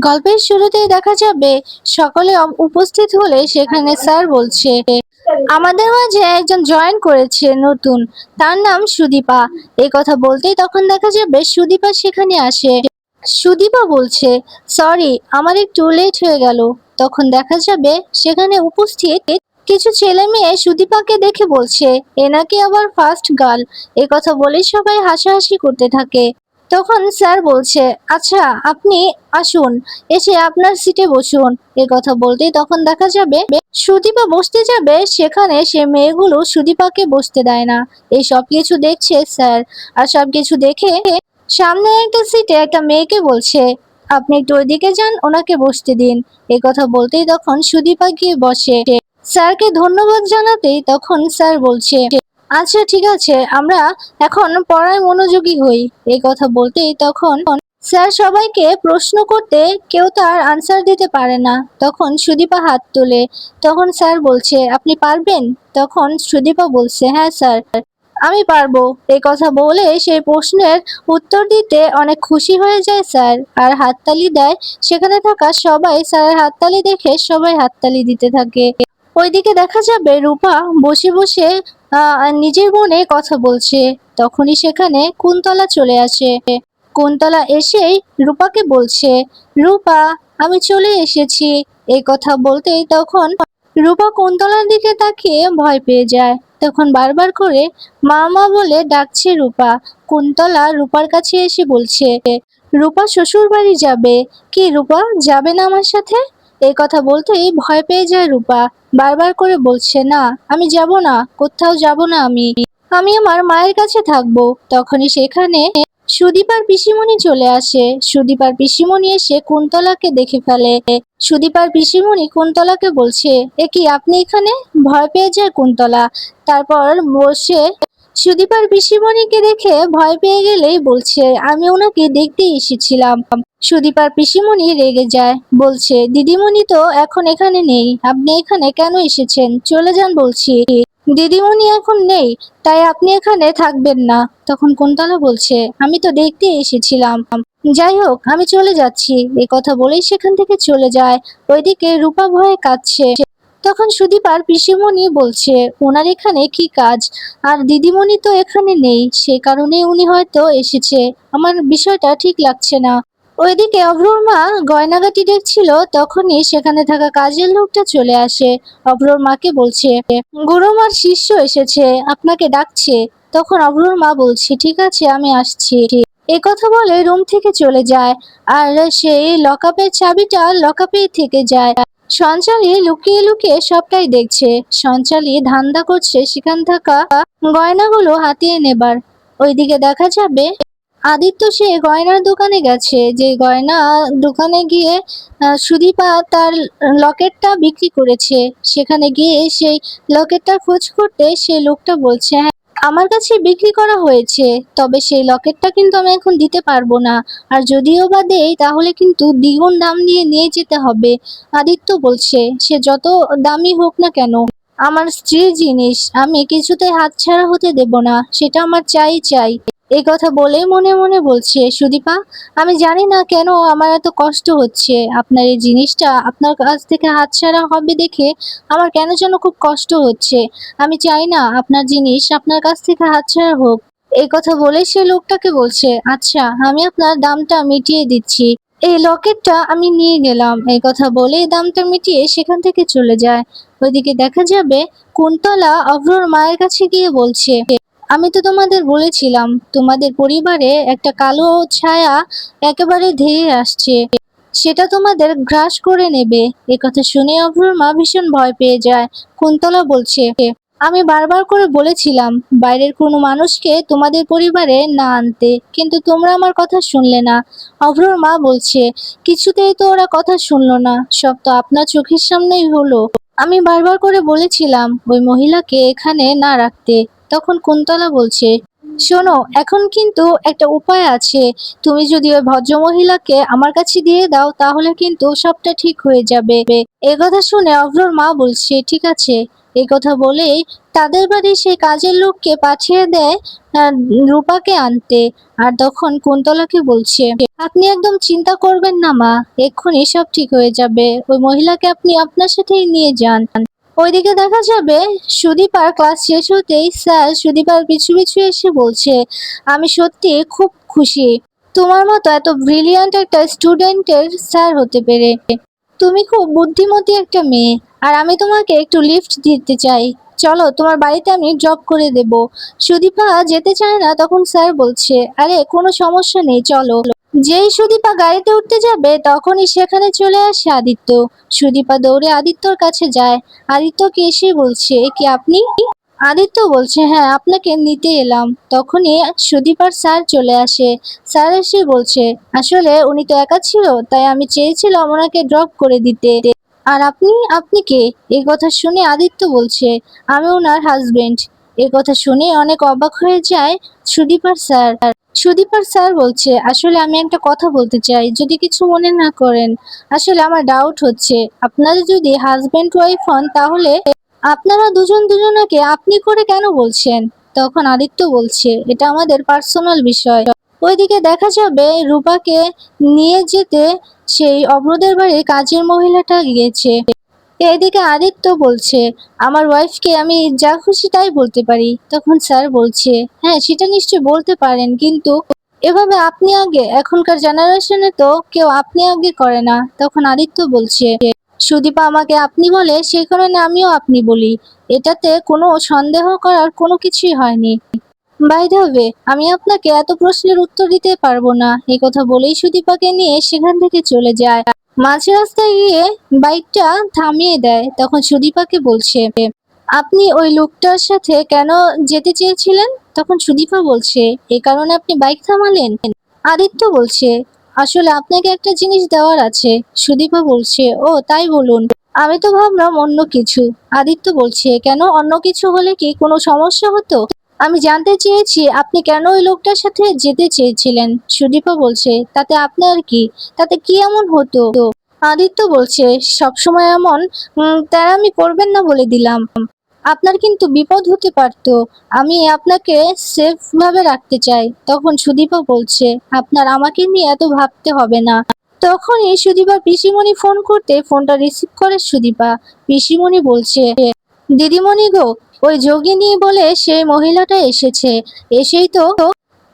গল্পের শুরুতেই দেখা যাবে সকলে উপস্থিত হলে সেখানে স্যার বলছে, আমাদের মাঝে একজন জয়েন করেছে নতুন। তার নাম সুদীপা। এই কথা বলতেই তখন দেখা যাবে সুদীপা সেখানে আসে। সুদীপা বলছে, সরি, আমার একটু লেট হয়ে গেল। তখন দেখা যাবে সেখানে উপস্থিত কিছু ছেলে মেয়ে সুদীপাকে দেখে বলছে, এ নাকি আবার ফার্স্ট গার্ল এ কথা বলেই সবাই হাসাহাসি করতে থাকে। তখন স্যার বলছে আচ্ছা আপনি আসুন, এসে আপনার সিটে বসুন। এ কথা বলতেই তখন দেখা যাবে সুদীপা বসতে যাবে, সেখানে সে মেয়েগুলো সুদীপাকে বসতে দেয় না। এই সব কিছু দেখছে স্যার, আর সব কিছু দেখে সামনে একটা সিটে একটা মেয়েকে বলছে, আপনি একটু ওইদিকে যান, ওনাকে বসতে দিন। এ কথা বলতেই তখন সুদীপা গিয়ে বসে। স্যারকে ধন্যবাদ জানাতেই তখন স্যার বলছে আচ্ছা ঠিক আছে। আমরা এখন পড়ায় মনোযোগী হই। এই কথা বলতেই তখন স্যার সবাইকে প্রশ্ন করতে কেউ তার আনসার দিতে পারে না। তখন সুদীপা হাত তোলে। তখন স্যার বলছে, আপনি পারবেন? তখন সুদীপা বলছে হ্যাঁ স্যার। আমি পারব। এই কথা বলে সেই প্রশ্নের উত্তর দিতে অনেক খুশি হয়ে যায় স্যার। আর হাততালি দেয়। সেখানে থাকা সবাই স্যারের হাততালি দেখে সবাই হাততালি দিতে থাকে। ওইদিকে দেখা যাবে রূপা বসে বসে নিজের মনে কথা বলছে। তখনই সেখানে কুন্তলা চলে আসে। কুন্তলা এসেই রূপাকে বলছে, রূপা, আমি চলে এসেছি। এই কথা বলতেই তখন রূপা কুন্তলার দিকে তাকিয়ে ভয় পেয়ে যায়। তখন বারবার করে মা মা বলে ডাকছে রূপা। কুন্তলা রূপার কাছে এসে বলছে, রূপা শ্বশুর বাড়ি যাবে। কি রূপা, যাবে না আমার সাথে? এই কথা বলতেই ভয় পেয়ে যায় রূপা। বারবার করে বলছে, না, আমি যাব না, কোথাও যাব না আমি। আমি আমার মায়ের কাছে থাকব। তখনই সেখানে সুদীপার পিসিমণি চলে আসে। সুদীপার পিসিমণি এসে কুন্তলাকে দেখে ফেলে। সুদীপার পিসিমণি কুন্তলাকে বলছে, এ কি, আপনি এখানে? ভয় পেয়ে যায় কুন্তলা। তারপর বসে সুদীপার পিসিমণিকে দেখে ভয় পেয়ে গেলেই বলছে, আমি ওনাকে দেখতে এসেছিলাম। সুদীপার পিসিমণি রেগে যায়, বলছে, দিদিমণি তো এখন এখানে নেই, আপনি এখানে কেন এসেছেন? চলে যান বলছি। দিদিমণি এখন নেই, তাই আপনি এখানে থাকবেন না। তখন কুন্তলা বলছে, আমি তো দেখতে এসেছিলাম। যাই হোক, আমি চলে যাচ্ছি। এ কথা বলেই সেখান থেকে চলে যায়। ওইদিকে রূপা ভয়ে কাঁদছে। তখন সুদীপার পিসিমণি বলছে, ওনার এখানে কি কাজ? আর দিদিমণি তো এখানে নেই, সে কারণে উনি হয়তো এসেছে। আমার বিষয়টা ঠিক লাগছে না। ওইদিকে অভ্রর মা গয়নাগাটি দেখছিল, তখনই সেখানে থাকা কাজের লোকটা চলে আসে। অভ্রর মাকে বলছে গুরুমার শিষ্য এসেছে, আপনাকে ডাকছে। তখন অভ্রর মা বলছে, ঠিক আছে, আমি আসছি। এ কথা বলে রুম থেকে চলে যায়, আর সেই লকআপের চাবিটা লকআপে থেকে যায়। সঞ্চালী লুকিয়ে লুকিয়ে সবটাই দেখছে। সঞ্চালী ধান্দা করছে সেখান থাকা গয়নাগুলো হাতিয়ে নেবার। ওইদিকে দেখা যাবে আদিত্য সে গয়নার দোকানে গেছে, যে গয়না দোকানে গিয়ে সুদীপা তার লকেটটা বিক্রি করেছে। সেখানে গিয়ে সেই লকেটটা খোঁজ করতে সেই লোকটা বলছে হ্যাঁ আমার কাছে বিক্রি করা হয়েছে, তবে সেই লকেটটা কিন্তু আমি এখন দিতে পারব না। আর যদিও বা দেই, তাহলে কিন্তু দ্বিগুণ দাম দিয়ে নিয়ে যেতে হবে। আদিত্য বলছে, সে যত দামি হোক না কেন, আমার স্ত্রীর জিনিস, আমি কিছুতেই হাতছাড়া হতে দেব না, সেটা আমার চাই চাই। এই কথা বলে মনে মনে বলছে, সুদীপা, আমি জানি না কেন আমার এত কষ্ট হচ্ছে। আপনার এই জিনিসটা আপনার কাছ থেকে হাতছাড়া হবে দেখে আমার কেন যেন খুব কষ্ট হচ্ছে। আমি চাই না আপনার জিনিস আপনার কাছ থেকে হাতছাড়া হোক। এই কথা বলে সে লোকটাকে বলছে আচ্ছা আমি আপনার দামটা মিটিয়ে দিচ্ছি। এই লকেটটা আমি নিয়ে গেলাম। এই কথা বলে দামটা মিটিয়ে সেখান থেকে চলে যায়। ওইদিকে দেখা যাবে কুন্তলা অভ্রর মায়ের কাছে গিয়ে বলছে আমি তো তোমাদের বলেছিলাম, তোমাদের পরিবারে একটা কালো ছায়া একেবারে ধেয়ে আসছে। সেটা তোমাদের গ্রাস করে নেবে। কথা শুনে অভ্রর মা ভীষণ ভয় পেয়ে যায়। কুন্তলা বলছে, আমি বারবার করে বলেছিলাম, বাইরের কোনো মানুষকে তোমাদের পরিবারে না আনতে, কিন্তু তোমরা আমার কথা শুনলে না। অভ্রর মা বলছে, কিছুতেই তো ওরা কথা শুনলো না, সব তো আপনার চোখের সামনেই হলো। আমি বারবার করে বলেছিলাম, ওই মহিলাকে এখানে না রাখতে। তখন কুন্তলা বলছে, শোনো, এখন কিন্তু একটা উপায় আছে। তুমি যদি ওই ভদ্রমহিলাকে আমার কাছে দিয়ে দাও, তাহলে কিন্তু সবটা ঠিক হয়ে যাবে। এ কথা শুনে অভ্রর মা বলছে, ঠিক আছে। এই কথা বলেই তাদের বাড়ি সেই কাজের লোককে পাঠিয়ে দেয় রূপাকে আনতে। আর তখন কুন্তলাকে বলছে, আপনি একদম চিন্তা করবেন না মা, এক্ষুনি সব ঠিক হয়ে যাবে। ওই মহিলাকে আপনি আপনার সাথেই নিয়ে যান। ওইদিকে দেখা যাবে সুদীপার ক্লাস শেষ হতেই স্যার সুদীপার পিছু পিছু এসে বলছে, আমি সত্যি খুব খুশি। তোমার মতো এত ব্রিলিয়ান্ট একটা স্টুডেন্টের স্যার হতে পেরে। তুমি খুব বুদ্ধিমতী একটা মেয়ে, আর আমি তোমাকে একটু লিফট দিতে চাই। চলো, তোমার বাড়িতে আমি ড্রপ করে দেব। সুদীপা যেতে চায় না, তখন স্যার বলছে, আরে, কোনো সমস্যা নেই, চলো। যেই সুদীপা গাড়িতে উঠতে যাবে, তখনই সেখানে চলে আসে আদিত্য। সুদীপা দৌড়ে আদিত্যর কাছে যায়। আদিত্যকে এসে বলছে কি আপনি? আদিত্য বলছে হ্যাঁ আপনাকে নিতে এলাম। তখনই সুদীপার স্যার চলে আসে। স্যার এসে বলছে, আসলে উনি তো একা ছিল, তাই আমি চেয়েছিলাম ওনাকে ড্রপ করে দিতে। আর আপনি আপনি কে? এই কথা শুনে আদিত্য বলছে, আমি ওনার হাজবেন্ড এই কথা শুনে অনেক অবাক হয়ে যায় সুদীপার স্যার। সুদীপার স্যার বলছে, আসলে আমি একটা কথা বলতে চাই, যদি কিছু মনে না করেন। আসলে আমার ডাউট হচ্ছে, আপনারা যদি হাজবেন্ড ওয়াইফ হন তাহলে আপনারা দুজন দুজনাকে আপনি করে কেন বলছেন? তখন আদিত্য বলছে, এটা আমাদের পার্সোনাল বিষয়। ওইদিকে দেখা যাবে রূপাকে নিয়ে যেতে সেই অব্রদের বাড়ির কাজের মহিলাটা গিয়েছে। এদিকে আদিত্য বলছে, আমার ওয়াইফকে আমি যা খুশি তাই বলতে পারি। তখন স্যার বলছে হ্যাঁ সেটা নিশ্চয়ই বলতে পারেন, কিন্তু এভাবে আপনি আগে, এখনকার জেনারেশনে তো কেউ আপনি আগে করে না। তখন আদিত্য বলছে সুদীপা আমাকে আপনি বলে সেই কারণে আমিও আপনি বলি। এটাতে কোনো সন্দেহ করার কোনো কিছুই হয়নি। বাই দ্য ওয়ে আমি আপনাকে এত প্রশ্নের উত্তর দিতে পারব না। এই কথা বলেই সুদীপাকে নিয়ে সেখান থেকে চলে যায়। মাঝ রাস্তায় গিয়ে বাইকটা থামিয়ে দেয়, তখন সুদীপাকে বলছে, আপনি ওই লোকটার সাথে কেন যেতে চেয়েছিলেন? তখন সুদীপা বলছে, এ কারণে আপনি বাইক থামালেন? আদিত্য বলছে আসলে আপনাকে একটা জিনিস দেওয়ার আছে। সুদীপা বলছে ও তাই বলুন। আমি তো ভাবলাম অন্য কিছু। আদিত্য বলছে কেন? অন্য কিছু হলে কি কোনো সমস্যা হতো? আমি জানতে চেয়েছি আপনি কেন ওই লোকটার সাথে যেতে চেয়েছিলেন? সুদীপা বলছে তাতে আপনার কি? তাতে কি এমন হতো? আদিত্য বলছে সবসময় এমন? উম, তেড়ামি করবেন না বলে দিলাম। আপনার কিন্তু বিপদ হতে পারত। আমি আপনাকে সেফ ভাবে রাখতে চাই। তখন সুদীপা বলছে, আপনার আমাকে নিয়ে এত ভাবতে হবে না। তখনই সুদীপা পিসিমণি ফোন করতে ফোনটা রিসিভ করে সুদীপা। পিসিমণি বলছে, দিদিমণি গো, ওই যোগিনী বলে সেই মহিলাটা এসেছে। এসেই তো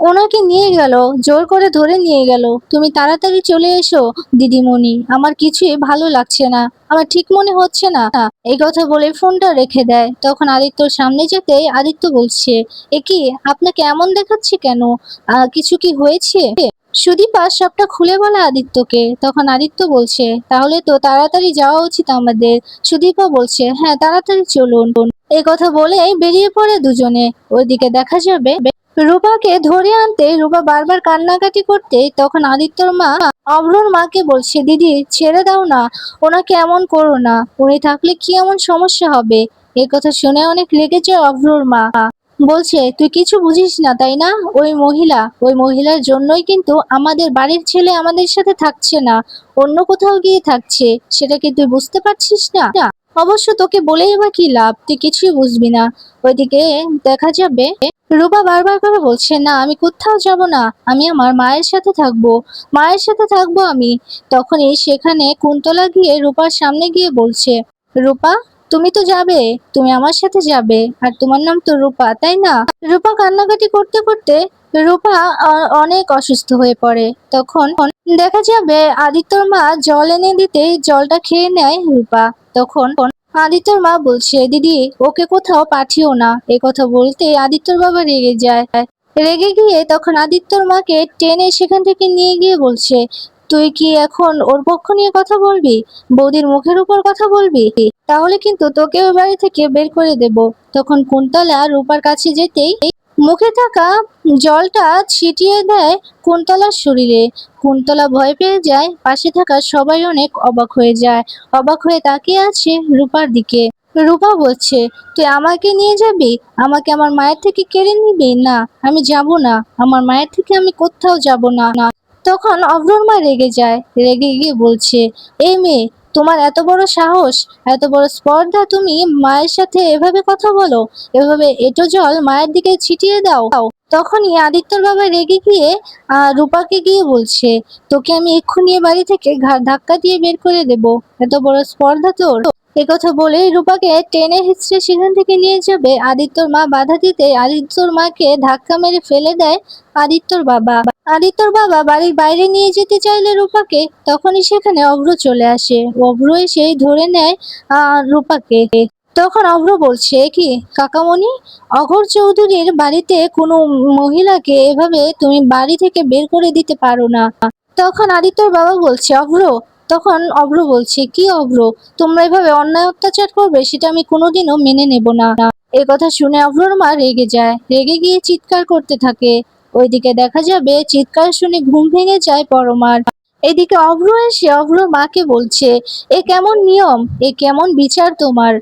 ওনাকে নিয়ে গেল, জোর করে ধরে নিয়ে গেল। তুমি তাড়াতাড়ি চলে এসো, দিদিমণি। আমার কিছুই ভালো লাগছে না, আমার ঠিক মনে হচ্ছে না। এই কথা বলে ফোনটা রেখে দেয়। তখন আদিত্যর সামনে যেতেই আদিত্য বলছে, এ কি, আপনাকে এমন দেখাচ্ছে কেন? কিছু কি হয়েছে? সুদীপা সবটা খুলে বলে আদিত্যকে। তখন আদিত্য বলছে, তাহলে তো তাড়াতাড়ি যাওয়া উচিত আমাদের। সুদীপা বলছে হ্যাঁ তাড়াতাড়ি চলুন। এই কথা বলেই বেরিয়ে পড়ে দুজনে। ওইদিকে দেখা যাবে রূপাকে ধরে আনতে রূপা বারবার কান্নাকাটি করতে তখন আদিত্যর মা অভ্রর মাকে বলছে দিদি ছেড়ে দাও না ওনাকে এমন করো না। উনি থাকলে কি এমন সমস্যা হবে? এই কথা শুনে অনেক যায় অভ্রর মা। বলছে তুই কিছু বুঝিস না তাই না? ওই মহিলা ওই মহিলার জন্যই কিন্তু আমাদের বাড়ির ছেলে আমাদের সাথে থাকছে না অন্য কোথাও গিয়ে থাকছে। সেটা কি তুই বুঝতে পারছিস না, অবশ্য তোকে বলেই বা কি লাভ? তুই কিছুই বুঝবি না। ওইদিকে দেখা যাবে রূপা বারবার করে বলছে, না, আমি কোথাও যাব না। আমি আমার মায়ের সাথে থাকব। মায়ের সাথে থাকব আমি। তখনই সেখানে কুন্তলা গিয়ে রূপার সামনে গিয়ে বলছে, রূপা, তুমি তো যাবে। তুমি আমার সাথে যাবে। আর তোমার নাম তো রূপা, তাই না? রূপা কান্নাকাটি করতে করতে রূপা অনেক অসুস্থ হয়ে পড়ে। তখন দেখা যাবে আদিত্যর মা জল এনে দিতে জলটা খেয়ে নেয় রূপা। তখন আদিত্যর মা বলছে, দিদি, ওকে কোথাও পাঠিও না। এ কথা বলতে আদিত্যর বাবা রেগে যায়। রেগে গিয়ে তখন আদিত্যর মাকে টেনে সেখান থেকে নিয়ে গিয়ে বলছে, তুই কি এখন ওর পক্ষ নিয়ে কথা বলবি? বৌদির মুখের উপর কথা বলবি? তাহলে কিন্তু তোকে ওই বাড়ি থেকে বের করে দেব। তখন কুন্তলা রূপার কাছে যেতেই মুখে থাকা জলটা ছিটিয়ে দেয় কুন্তলার শরীরে। কুন্তলা ভয় পেয়ে যায়, পাশে থাকা সবাই অনেক অবাক হয়ে যায়। অবাক হয়ে তাকিয়ে আছে রূপার দিকে। রূপা বলছে, তুই আমাকে নিয়ে যাবি? আমাকে আমার মায়ের থেকে কেড়ে নিবি? না, আমি যাব না। আমার মায়ের থেকে আমি কোথাও যাব না। তখন অভ্রর মা রেগে যায়। রেগে গিয়ে বলছে, এই মেয়ে তোমার এত বড় সাহস, এত বড় স্পর্ধা তুমি মায়ের সাথে এভাবে কথা বলো, এভাবে এটো জল মায়ের দিকে ছিটিয়ে দাও। তখনই আদিত্যর বাবা রেগে গিয়ে রূপাকে গিয়ে বলছে, তোকে আমি এক্ষুনি বাড়ি থেকে ধাক্কা দিয়ে বের করে দেব। এত বড় স্পর্ধা তোর। কথা বলেই রূপাকে টেনে হিচড়ে সেখান থেকে নিয়ে যাবে আদিত্যর মা। বাধা দিতে আদিত্যর মাকে ধাক্কা মেরে ফেলে দেয় আদিত্যর বাবা। আদিত্যর বাবা বাড়ির বাইরে নিয়ে যেতে চাইলে রূপাকে তখনই সেখানে অভ্র চলে আসে। অভ্র এসে ধরে নেয় আহ রূপাকে। তখন অভ্র বলছে, কি, কাকামণি? অঘর চৌধুরীর বাড়িতে কোনো মহিলাকে এভাবে তুমি বাড়ি থেকে বের করে দিতে পারো না। তখন আদিত্যর বাবা বলছে, অভ্র তখন অভ্র বলছে, কি অভ্র? তোমরা এভাবে অন্যায় অত্যাচার করবে, সেটা আমি কোনোদিনও মেনে নেব না। এই কথা শুনে অভ্রর মা রেগে যায়। রেগে গিয়ে চিৎকার করতে থাকে। ওইদিকে দেখা যাবে চিৎকার শুনে ঘুম ভেঙে যায় পরমার। এদিকে অভ্র এসে অভ্র মাকে বলছে, এ কেমন নিয়ম? এ কেমন বিচার তোমার?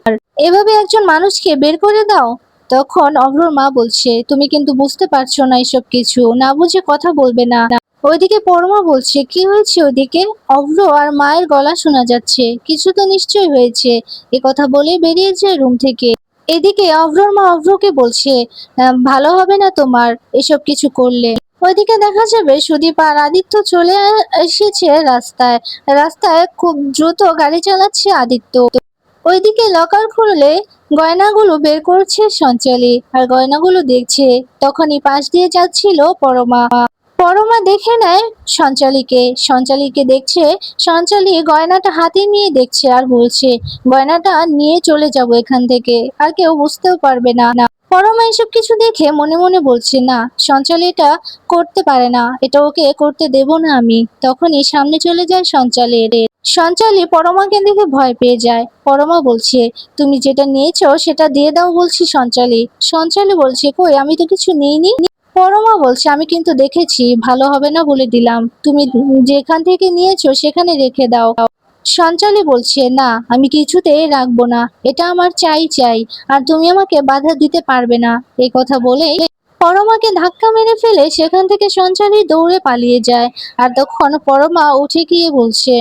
এভাবে একজন মানুষকে বের করে দাও? তখন অভ্রর মা বলছে, তুমি কিন্তু বুঝতে পারছ না এসব কিছু। না বুঝে কথা বলবে না। ওইদিকে পরমা বলছে কি হয়েছে ওইদিকে? অভ্র আর মায়ের গলা শোনা যাচ্ছে। কিছু তো নিশ্চয়ই হয়েছে। এ কথা বলে বেরিয়ে যায় রুম থেকে। এদিকে অভ্রর মা অভ্রকে বলছে আহ, ভালো হবে না তোমার এসব কিছু করলে? ওইদিকে দেখা যাবে সুদীপ আর আদিত্য চলে এসেছে রাস্তায়। রাস্তায় খুব দ্রুত গাড়ি চালাচ্ছে আদিত্য। ওইদিকে লকার খুললে গয়নাগুলো বের করছে সঞ্চালী। আর গয়নাগুলো দেখছে তখনই পাশ দিয়ে যাচ্ছিল পরমা। পরমা দেখে নেয় সঞ্চালীকে। সঞ্চালীকে দেখছে, সঞ্চালী গয়নাটা হাতে নিয়ে দেখছে আর বলছে, গয়নাটা নিয়ে চলে যাব এখান থেকে। আর কেউ বুঝতেও পারবে না। না পরমা এসব কিছু দেখে মনে মনে বলছে, না, সঞ্চালী এটা করতে পারে না। এটা ওকে করতে দেব না আমি। তখনই সামনে চলে যায় সঞ্চালী। সঞ্চালী পরমাকে দেখে ভয় পেয়ে যায়। পরমা বলছে, তুমি যেটা নিয়েছো সেটা দিয়ে দাও, বলছি সঞ্চালী। সঞ্চালী বলছে, কই, আমি তো কিছু নিইনি। পরমা বলছে, আমি কিন্তু দেখেছি, ভালো হবে না বলে দিলাম। তুমি যেখান থেকে নিয়েছো সেখানে রেখে দাও। সঞ্চালী বলছে, না, আমি কিছুতে রাখব না। এটা আমার চাই চাই। আর তুমি আমাকে বাধা দিতে পারবে না। এই কথা বলেই পরমাকে ধাক্কা মেরে ফেলে সেখান থেকে সঞ্চালী দৌড়ে পালিয়ে যায়। আর তখন পরমা উঠে গিয়ে বলছে,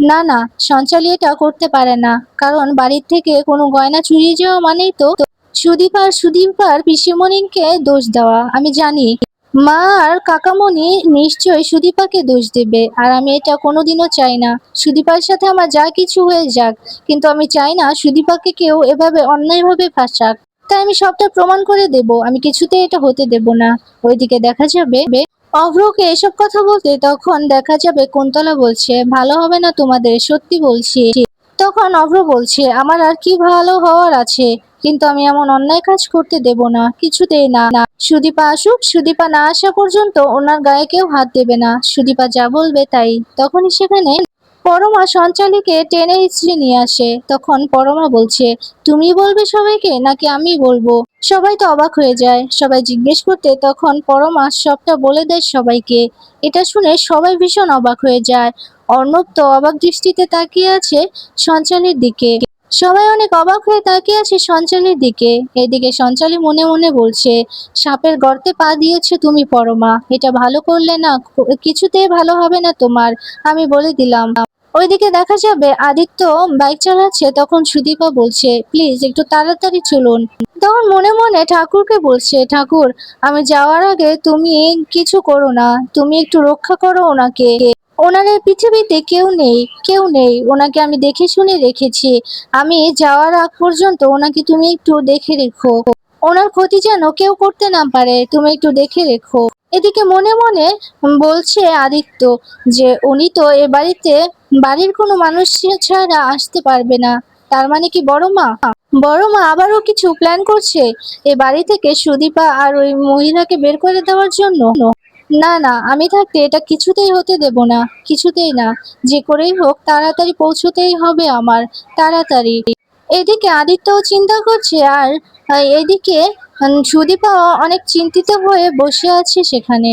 না না, সঞ্চালী এটা করতে পারে না। কারণ বাড়ির থেকে কোনো গয়না চুরিয়ে যাওয়া মানেই তো সুদীপার সুদীপার পিসিমণিকে দোষ দেওয়া, আমি জানি। মা আর কাকামণি নিশ্চয়ই সুদীপাকে দোষ দেবে, আর আমি এটা কোনোদিনও চাই না। সুদীপার সাথে আমার যা কিছু হয়ে যাক, কিন্তু আমি চাই না সুদীপাকে কেউ এভাবে অন্যায়ভাবে ফাঁসাক। তাই আমি সবটা প্রমাণ করে দেব, আমি কিছুতে এটা হতে দেব না। ওইদিকে দেখা যাবে অভ্রকে এসব কথা বলতে তখন দেখা যাবে কুন্তলা বলছে, ভালো হবে না তোমাদের, সত্যি বলছি। তখন অভ্র বলছে, আমার আর কি ভালো হওয়ার আছে? কিন্তু আমি এমন অন্যায় কাজ করতে দেব না, কিছুতেই না। না সুদীপা আসুক, সুদীপা না আসা পর্যন্ত ওনার গায়ে কেউ হাত দেবে না। সুদীপা যা বলবে তাই। তখনই সেখানে পরমা সঞ্চালীকে টেনে হিচড়ে নিয়ে আসে। তখন পরমা বলছে, তুমি বলবে সবাইকে নাকি আমি বলব? সবাই তো অবাক হয়ে যায়। সবাই জিজ্ঞেস করতে তখন পরমা সবটা বলে দেয় সবাইকে। এটা শুনে সবাই ভীষণ অবাক হয়ে যায়। অর্ণব তো অবাক দৃষ্টিতে তাকিয়ে আছে সঞ্চালীর দিকে। সবাই অনেক অবাক হয়ে তাকিয়ে আছে সঞ্চালীর দিকে। এদিকে সঞ্চালী মনে মনে বলছে, সাপের গর্তে পা দিয়েছ তুমি পরমা। এটা ভালো করলে না, কিছুতেই ভালো হবে না তোমার। আমি বলে দিলাম। ওইদিকে দেখা যাবে আদিত্য বাইক চালাচ্ছে, তখন সুদীপা বলছে, প্লিজ একটু তাড়াতাড়ি চলুন। তখন মনে মনে ঠাকুরকে বলছে, ঠাকুর, আমি যাওয়ার আগে তুমি কিছু করো না। তুমি একটু রক্ষা করো ওনাকে। এই পৃথিবীতে কেউ নেই কেউ নেই। ওনাকে আমি দেখে শুনে রেখেছি। আমি যাওয়ার আগ পর্যন্ত ওনাকে তুমি একটু দেখে রেখো। ওনার ক্ষতি যেন কেউ করতে না পারে, তুমি একটু দেখে রেখো। এদিকে মনে মনে বলছে আদিত্য যে, উনি তো এ বাড়িতে বাড়ির কোনো মানুষ ছাড়া আসতে পারবে না। তার মানে কি বড় মা? বড় মা আবারও কিছু প্ল্যান করছে এ বাড়ি থেকে সুদীপা আর ওই মহিলাকে বের করে দেওয়ার জন্য। না না, আমি থাকতে এটা কিছুতেই হতে দেব না, কিছুতেই না। যে করেই হোক, তাড়াতাড়ি পৌঁছতেই হবে আমার, তাড়াতাড়ি। এদিকে আদিত্যও চিন্তা করছে, আর এদিকে সুদীপা সুদীপাও অনেক চিন্তিত হয়ে বসে আছে সেখানে।